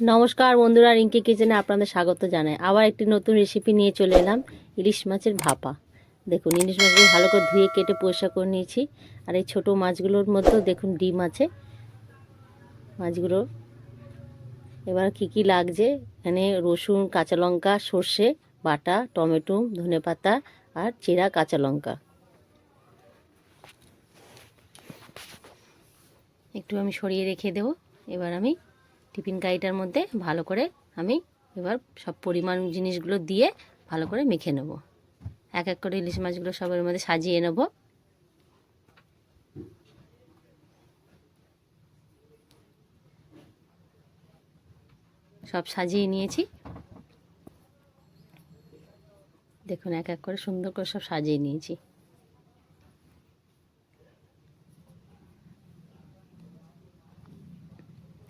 নমস্কার বন্ধুরা, রিঙ্কি কিচেনে আপনাদের স্বাগত জানাই। আবার একটি নতুন রেসিপি নিয়ে চলে এলাম, ইলিশ মাছের ভাপা। দেখুন, ইলিশ মাছগুলো ভালো করে ধুয়ে কেটে পরিষ্কার করে নিয়েছি। আর এই ছোটো মাছগুলোর মধ্যেও দেখুন, ডিম আছে। মাছগুলো, এবার কি কি লাগছে? এখানে রসুন, কাঁচা লঙ্কা, সর্ষে, বাটা, টমেটো ধনেপাতা আর চেরা কাঁচা লঙ্কা। একটু আমি সরিয়ে রেখে দেবো। এবার আমি টিফিন কারিটার মধ্যে ভালো করে আমি এবার সব পরিমাণ জিনিসগুলো দিয়ে ভালো করে মেখে নেব। এক এক করে ইলিশ মাছগুলো সবের মধ্যে সাজিয়ে নেব। সব সাজিয়ে নিয়েছি। দেখুন, এক এক করে সুন্দর করে সব সাজিয়ে নিয়েছি।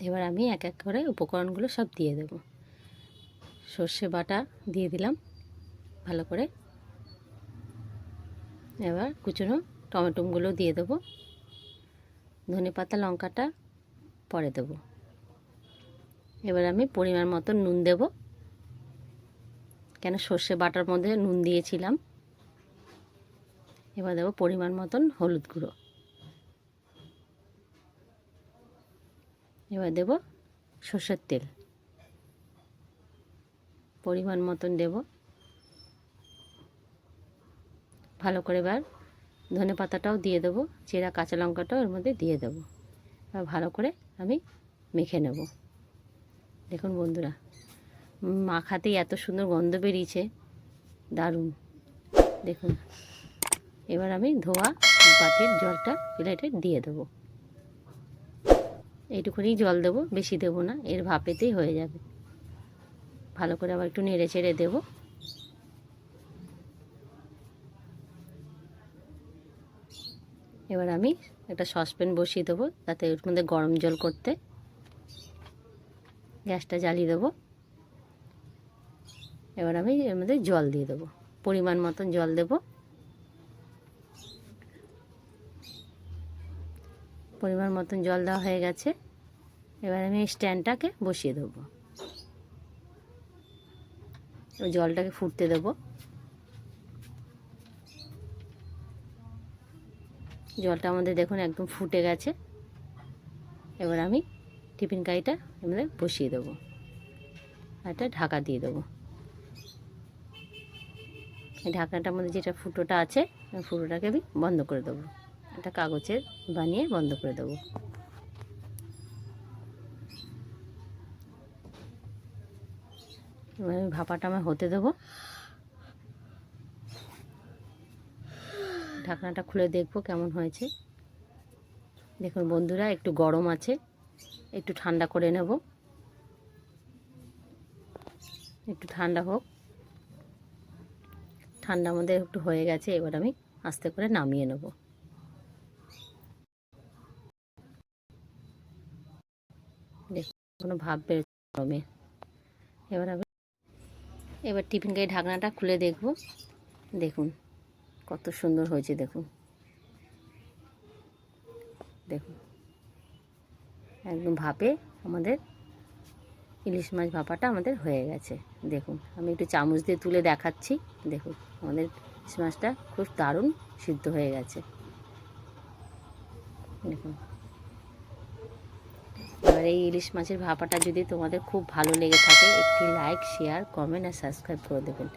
এবার আমি এক এক করে উপকরণগুলো সব দিয়ে দেব। সর্ষে বাটা দিয়ে দিলাম ভালো করে। এবার কুচনো টমেটোগুলো দিয়ে দেবো। ধনে পাতা, লঙ্কাটা পরে দেবো। এবার আমি পরিমাণ মতো নুন দেব। কেন সর্ষে বাটার মধ্যে নুন দিয়েছিলাম। এবার দেবো পরিমাণ মতন হলুদ গুঁড়ো। এবার দেব সর্ষের তেল। পরিমাণ মতন দেব। ভালো করে এবার ধনে পাতাটাও দিয়ে দেবো, চেরা কাঁচা লঙ্কাটাও এর মধ্যে দিয়ে দেবো। এবার ভালো করে আমি মেখে নেব। দেখুন বন্ধুরা, মাখাতেই এত সুন্দর গন্ধ বেরিয়েছে, দারুণ। দেখুন, এবার আমি ধোয়া বাটির জলটা প্লেটে দিয়ে দেবো। এইটুকুনি জল দেবো, বেশি দেবো না, এর ভাপেতেই হয়ে যাবে। ভালো করে আবার একটু নেড়ে চেড়ে দেবো। এবার আমি একটা সসপ্যান বসিয়ে দেবো, তাতে ওর মধ্যে গরম জল করতে। গ্যাসটা জ্বালিয়ে দেবো। এবার আমি এর মধ্যে জল দিয়ে দেবো। পরিমাণ মতন জল দেবো। পরিমাণ মতন জল দেওয়া হয়ে গেছে। এবার আমি স্ট্যান্ডটাকে বসিয়ে দেবো। জলটাকে ফুটতে দেবো। জলটা আমাদের দেখুন একদম ফুটে গেছে। এবার আমি টিফিন কারিটা এমনি বসিয়ে দেবো। একটা ঢাকা দিয়ে দেবো। এই মধ্যে যেটা ফুটোটা আছে ফুটোটাকে আমি বন্ধ করে দেবো। একটা কাগজের বানিয়ে বন্ধ করে দেবো। এবার আমি ভাপাটা আমার হতে দেবো। ঢাকনাটা খুলে দেখব কেমন হয়েছে। দেখুন বন্ধুরা, একটু গরম আছে, একটু ঠান্ডা করে নেব। একটু ঠান্ডা হোক। ঠান্ডা আমাদের একটু হয়ে গেছে, এবার আমি আস্তে করে নামিয়ে নেব দেখুন কোনো ভাব বেরোচ্ছে গরমে এবার আমি এবার টিফিন গাড়ি ঢাকনাটা খুলে দেখব। দেখুন, কত সুন্দর হয়েছে, দেখুন। দেখুন, একদম ভাপে আমাদের ইলিশ মাছ ভাপাটা আমাদের হয়ে গেছে। দেখুন, আমি একটু চামচ দিয়ে তুলে দেখাচ্ছি। দেখুন, আমাদের ইলিশ মাছটা খুব দারুণ সিদ্ধ হয়ে গেছে। দেখুন এবার এই ইলিশ মাছের ভাপাটা যদি তোমাদের খুব ভালো লেগে থাকে, একটি লাইক শেয়ার কমেন্ট আর সাবস্ক্রাইব করে দেবেন।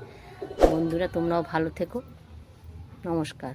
বন্ধুরা, তোমরাও ভালো থেকো। নমস্কার।